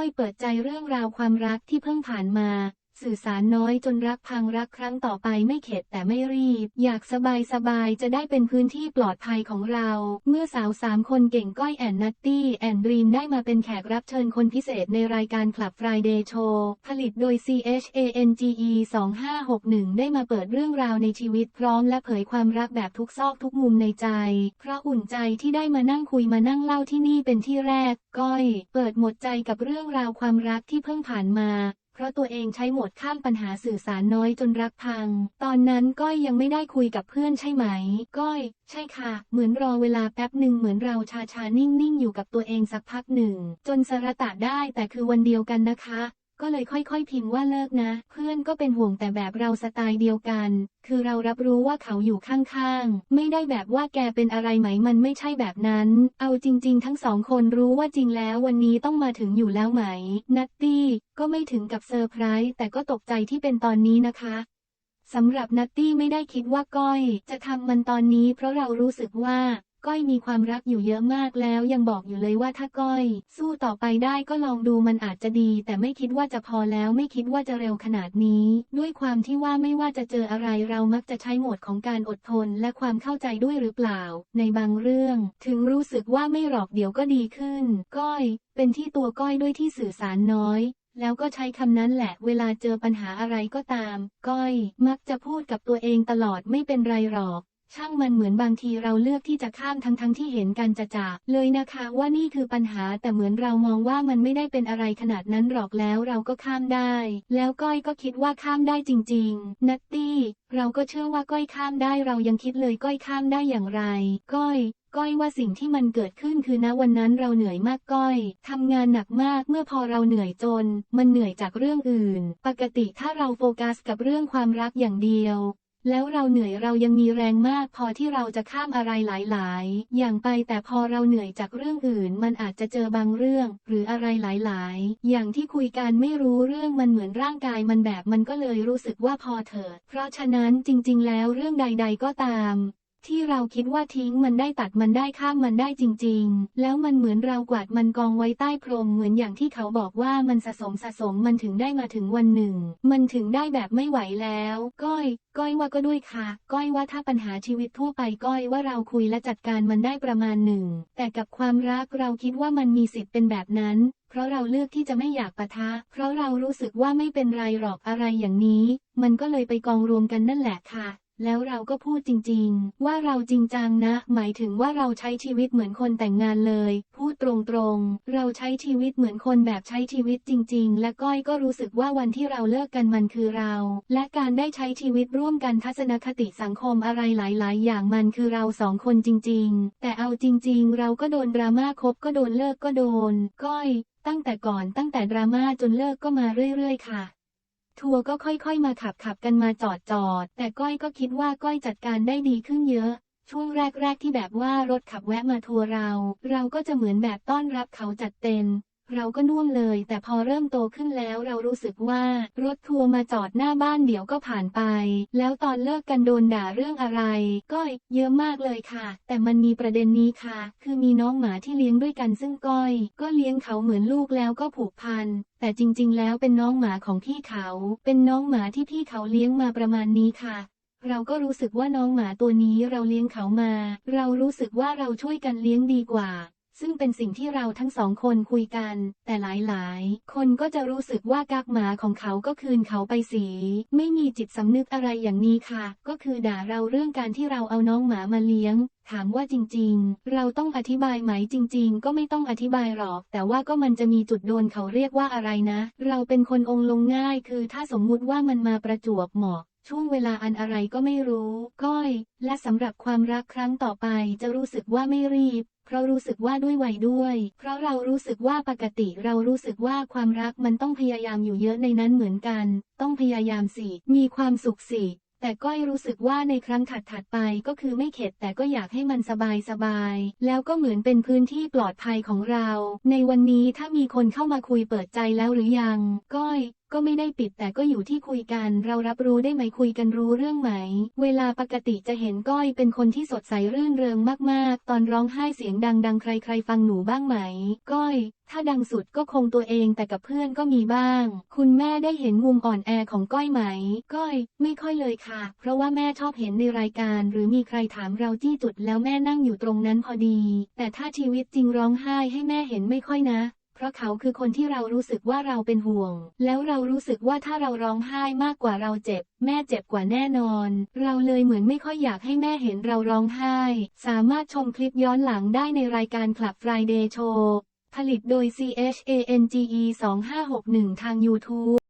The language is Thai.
ก้อยเปิดใจเรื่องราวความรักที่เพิ่งผ่านมา สื่อสารน้อยจนรักพังรักครั้งต่อไปไม่เข็ดแต่ไม่รีบ อยากสบายสบายจะได้เป็นพื้นที่ปลอดภัยของเรา เมื่อสาวสามคนเก่งก้อยแอนนัตตี้แอนดรีมได้มาเป็นแขกรับเชิญคนพิเศษในรายการ Club Friday Show ผลิตโดย CHANGE 2561 ได้มาเปิดเรื่องราวในชีวิตพร้อมและเผยความรักแบบทุกซอกทุกมุมในใจ เพราะอุ่นใจที่ได้มานั่งคุยมานั่งเล่าที่นี่เป็นที่แรก ก้อย เปิดหมดใจกับเรื่องราวความรักที่เพิ่งผ่านมา ราะตัวเองใช้โหมดข้ามปัญหาสื่อสารน้อยจนรักพัง ตอนนั้นก้อยยังไม่ได้คุยกับเพื่อนใช่ไหม ก้อย ใช่ค่ะ เหมือนรอเวลาแป๊บหนึ่งเหมือนเราชาชานิ่งๆ อยู่กับตัวเองสักพักหนึ่ง จนสระตะได้แต่คือวันเดียวกันนะคะ ก็เลยค่อยๆพิมพ์ว่าเลิกนะ เพื่อนก็เป็นห่วงแต่แบบเราสไตล์เดียวกัน คือเรารับรู้ว่าเขาอยู่ข้างๆ ไม่ได้แบบว่าแกเป็นอะไรไหมมันไม่ใช่แบบนั้น เอาจริง ๆ ทั้งสองคนรู้ว่าจริงแล้ววันนี้ต้องมาถึงอยู่แล้วไหม นัตตี้ก็ไม่ถึงกับเซอร์ไพรส์แต่ก็ตกใจที่เป็นตอนนี้นะคะสำหรับนัตตี้ไม่ได้คิดว่าก้อย จะทำมันตอนนี้เพราะเรารู้สึกว่า ก้อยมีความรักอยู่เยอะมากแล้วยังบอกอยู่เลยว่าถ้าก้อย สู้ต่อไปได้ก็ลองดูมันอาจจะดี แต่ไม่คิดว่าจะพอแล้วไม่คิดว่าจะเร็วขนาดนี้ ด้วยความที่ว่าไม่ว่าจะเจออะไรเรามักจะใช้โหมดของการอดทนและความเข้าใจด้วยหรือเปล่า ในบางเรื่อง ถึงรู้สึกว่าไม่หรอกเดี๋ยวก็ดีขึ้น ก้อย เป็นที่ตัวก้อยด้วยที่สื่อสารน้อยแล้วก็ใช้คำนั้นแหละ เวลาเจอปัญหาอะไรก็ตาม ก้อย มักจะพูดกับตัวเองตลอดไม่เป็นไรหรอก ช่างมันเหมือนบางทีเราเลือกที่จะข้ามทั้งทั้งๆที่เห็นกันจะจะเลยนะคะว่านี่คือปัญหาแต่เหมือนเรามองว่ามันไม่ได้เป็นอะไรขนาดนั้นหรอกแล้วเราก็ข้ามได้ แล้วก้อยก็คิดว่าข้ามได้จริง ๆ นัตตี้ เราก็เชื่อว่าก้อยข้ามได้เรายังคิดเลยก้อยข้ามได้อย่างไร ก้อยก้อยว่าสิ่งที่มันเกิดขึ้นคือณวันนั้นเราเหนื่อยมากก้อยทำงานหนักมากเมื่อพอเราเหนื่อยจน มันเหนื่อยจากเรื่องอื่น ปกติถ้าเราโฟกัสกับเรื่องความรักอย่างเดียว แล้วเราเหนื่อยเรายังมีแรงมากพอที่เราจะข้ามอะไรหลายๆ อย่างไปแต่พอเราเหนื่อยจากเรื่องอื่น มันอาจจะเจอบางเรื่อง หรืออะไรหลายๆ อย่างที่คุยกันไม่รู้เรื่องมันเหมือนร่างกายมันแบบมันก็เลยรู้สึกว่าพอเถิดเพราะฉะนั้นจริง ๆ แล้วเรื่องใด ๆ ก็ตาม ที่เราคิดว่าทิ้งมันได้ตัดมันได้ข้ามมันได้จริง ๆ แล้วมันเหมือนเรากวาดมันกองไว้ใต้พรมเหมือนอย่างที่เขาบอกว่ามันสะสมสะสมมันถึงได้มาถึงวันหนึ่ง มันถึงได้แบบไม่ไหวแล้ว ก้อย ก้อยว่าก็ด้วยค่ะ ก้อยว่าถ้าปัญหาชีวิตทั่วไปก้อยว่าเราคุยและจัดการมันได้ประมาณหนึ่ง แต่กับความรักเราคิดว่ามันมีสิทธิ์เป็นแบบนั้นเพราะเราเลือกที่จะไม่อยากปะทะ เพราะเรารู้สึกว่าไม่เป็นไรหรอกอะไรอย่างนี้ มันก็เลยไปกองรวมกันนั่นแหละค่ะ แล้วเราก็พูดจริง ๆ ว่าเราจริงจังนะ หมายถึงว่าเราใช้ชีวิตเหมือนคนแต่งงานเลย พูดตรงๆ เราใช้ชีวิตเหมือนคนแบบใช้ชีวิตจริง ๆ และก้อยก็รู้สึกว่าวันที่เราเลิกกันมันคือเรา และการได้ใช้ชีวิตร่วมกันทัศนคติสังคมอะไรหลาย ๆ อย่างมันคือเราสองคนจริง ๆ แต่เอาจริง ๆ เราก็โดนดราม่าคบก็โดนเลิกก็โดน ก้อย ตั้งแต่ก่อนตั้งแต่ดราม่าจนเลิกก็มาเรื่อย ๆ ค่ะ ทัวร์ก็ค่อยๆ มาขับขับกันมาจอดจอด แต่ก้อยก็คิดว่าก้อยจัดการได้ดีขึ้นเยอะ ช่วงแรกๆที่แบบว่ารถขับแวะมาทัวร์เรา เราก็จะเหมือนแบบต้อนรับเขาจัดเต็ม เราก็น่วมเลย แต่พอเริ่มโตขึ้นแล้วเรารู้สึกว่ารถทัวร์มาจอดหน้าบ้านเดี๋ยวก็ผ่านไป แล้วตอนเลิกกันโดนด่าเรื่องอะไรก้อยเยอะมากเลยค่ะ แต่มันมีประเด็นนี้ค่ะ คือมีน้องหมาที่เลี้ยงด้วยกันซึ่งก้อย ก็เลี้ยงเขาเหมือนลูกแล้วก็ผูกพันแต่จริง ๆ แล้วเป็นน้องหมาของพี่เขา เป็นน้องหมาที่พี่เขาเลี้ยงมาประมาณนี้ค่ะเราก็รู้สึกว่าน้องหมาตัวนี้เราเลี้ยงเขามา เรารู้สึกว่าเราช่วยกันเลี้ยงดีกว่า ซึ่งเป็นสิ่งที่เราทั้งสองคนคุยกัน แต่หลายๆ คนก็จะรู้สึกว่ากักหมาของเขาก็คืนเขาไปสี ไม่มีจิตสำนึกอะไรอย่างนี้ค่ะ ก็คือด่าเราเรื่องการที่เราเอาน้องหมามาเลี้ยง ถามว่าจริง ๆ เราต้องอธิบายไหมจริง ๆ ก็ไม่ต้องอธิบายหรอก แต่ว่าก็มันจะมีจุดโดนเขาเรียกว่าอะไรนะ เราเป็นคนองลงง่าย คือถ้าสมมุติว่ามันมาประจวบเหมาะ ช่วงเวลาอันอะไรก็ไม่รู้ ก้อย และสำหรับความรักครั้งต่อไปจะรู้สึกว่าไม่รีบ เพราะรู้สึกว่าด้วยวัยด้วย เพราะเรารู้สึกว่าปกติเรารู้สึกว่าความรักมันต้องพยายามอยู่เยอะในนั้นเหมือนกัน ต้องพยายามสิ มีความสุขสิแต่ก้อยรู้สึกว่าในครั้งถัดๆไปก็คือไม่เข็ดแต่ก็อยากให้มันสบายสบาย แล้วก็เหมือนเป็นพื้นที่ปลอดภัยของเรา ในวันนี้ถ้ามีคนเข้ามาคุยเปิดใจแล้วหรือยัง ก้อย ก็ไม่ได้ปิดแต่ก็อยู่ที่คุยกัน เรารับรู้ได้ไหมคุยกันรู้เรื่องไหม เวลาปกติจะเห็นก้อยเป็นคนที่สดใสรื่นเริงมากๆ ตอนร้องไห้เสียงดังๆ ใครๆ ฟังหนูบ้างไหม ก้อยถ้าดังสุดก็คงตัวเองแต่กับเพื่อนก็มีบ้าง คุณแม่ได้เห็นมุมอ่อนแอของก้อยไหม ก้อย ไม่ค่อยเลยค่ะ เพราะว่าแม่ชอบเห็นในรายการ หรือมีใครถามเราจี้จุดแล้วแม่นั่งอยู่ตรงนั้นพอดี แต่ถ้าชีวิตจริงร้องไห้ให้แม่เห็นไม่ค่อยนะ ราะเขาคือคนที่เรารู้สึกว่าเราเป็นห่วง แล้วเรารู้สึกว่าถ้าเราร้องไห้มากกว่าเราเจ็บ แม่เจ็บกว่าแน่นอน เราเลยเหมือนไม่ค่อยอยากให้แม่เห็นเราร้องไห้ สามารถชมคลิปย้อนหลังได้ในรายการ Club Friday Show ผลิตโดย CHANGE 2561 ทาง YouTube